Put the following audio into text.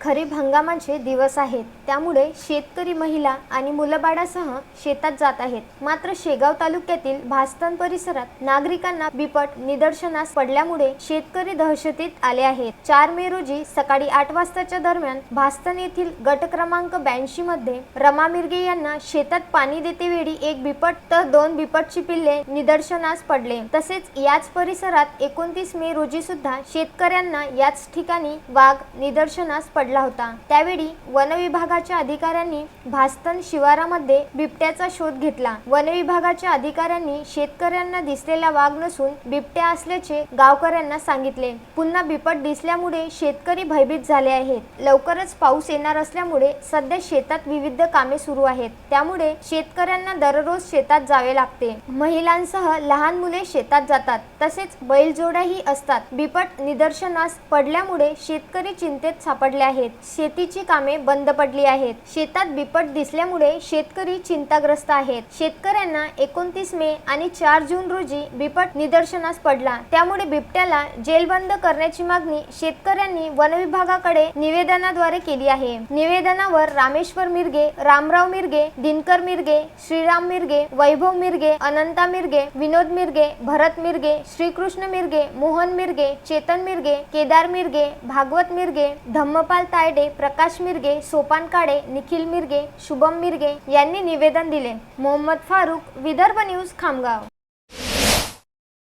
खरीप हंगामाचे दिवस आहेत. त्यामुळे शेतकरी महिला आणि मुलंबाळासह शेतात जात आहेत. मात्र शेगाव तालुक्यातील भास्तन परिसरात नागरिकांना बिपट निदर्शनास पडल्यामुळे शेतकरी दहशतीत आले आहेत. चार मे रोजी सकाळी आठ वाजताच्या दरम्यान भास्तन येथील गट क्रमांक ब्याऐंशी मध्ये रमा मिरगे यांना शेतात पाणी देते वेळी एक बिपट तर दोन बिपटची पिल्ले निदर्शनास पडले. तसेच याच परिसरात एकोणतीस मे रोजी सुद्धा शेतकऱ्यांना याच ठिकाणी वाघ निदर्शनास पडले. होता. त्यावेळी वन विभागाच्या अधिकाऱ्यांनी भास्तन शिवारामध्ये बिबट्याचा शोध घेतला. वन विभागाच्या अधिकाऱ्यांनी शेतकऱ्यांना दिसलेला वाघ नसून बिबट्या असल्याचे गावकऱ्यांना सांगितले. पुन्हा बिपट दिसल्यामुळे शेतकरी भयभीत झाले आहेत. लवकरच पाऊस येणार असल्यामुळे सध्या शेतात विविध कामे सुरू आहेत. त्यामुळे शेतकऱ्यांना दररोज शेतात जावे लागते. महिलांसह लहान मुले शेतात जातात. तसेच बैलजोड्याही असतात. बिपट निदर्शनास पडल्यामुळे शेतकरी चिंतेत सापडले आहेत. शेतीची कामे बंद पडली आहेत. शेतात बिपट दिसल्यामुळे शेतकरी चिंताग्रस्त आहेत. शेतकऱ्यांना एकोणतीस मे आणि चार जून रोजी बिपट निदर्शनास पडला. त्यामुळे बिबट्याला जेलबंद करण्याची मागणी शेतकऱ्यांनी वनविभागाकडे निवेदनाद्वारे केली आहे. निवेदनावर रामेश्वर मिरगे रामराव मिरगे दिनकर मिरगे श्रीराम मिरगे वैभव मिरगे अनंता मिरगे विनोद मिरगे भरत मिरगे श्रीकृष्ण मिरगे मोहन मिरगे चेतन मिरगे केदार मिरगे भागवत मिरगे धम्मपाल तायडे प्रकाश मिरगे सोपान काळे निखिल मिरगे शुभम मिरगे यांनी निवेदन दिले. मोहम्मद फारूक विदर्भ न्यूज खामगाव.